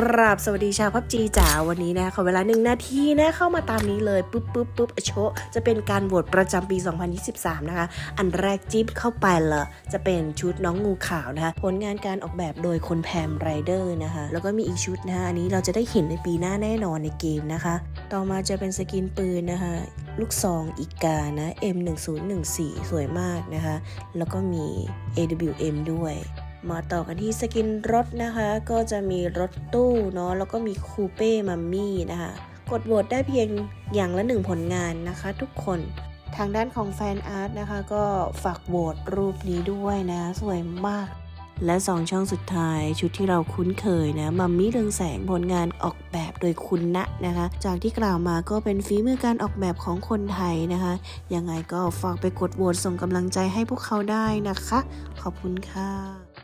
กราบสวัสดีชาวพับจีจ๋าวันนี้นะขอเวลาหนึ่งนาทีนะเข้ามาตามนี้เลยปุ๊บปุ๊บปุ๊บโชจะเป็นการโหวตประจำปี 2023 นะคะ อันแรกจิ๊บเข้าไปละจะเป็นชุดน้องงูขาวนะคะ ผลงานการออกแบบโดยคนแพมไรเดอร์นะคะ แล้วก็มีอีกชุดนะคะอันนี้เราจะได้เห็นในปีหน้าแน่นอนในเกมนะคะ ต่อมาจะเป็นสกินปืนนะคะ ลูกซองอีกานะ M1014 สวยมากนะคะ แล้วก็มี AWM ด้วย มาต่อกันที่สกินรถนะคะ ก็จะมีรถตู้เนาะแล้วก็มีคูเป้มัมมี่นะคะ กดโหวตได้เพียงอย่างละหนึ่งผลงานนะคะทุกคนทางด้านของแฟนอาร์ตนะคะ ก็ฝากโหวตรูปนี้ด้วยนะ สวยมาก และ 2 ช่องสุดท้ายชุดที่เราคุ้นเคยนะมัมมี่เรืองแสงผลงานออกแบบโดยคุณณนะคะ จากที่กล่าวมาก็เป็นฝีมือการออกแบบของคนไทยนะคะ ยังไงก็ฝากไปกดโหวตส่งกำลังใจให้พวกเขาได้นะคะ ขอบคุณค่ะ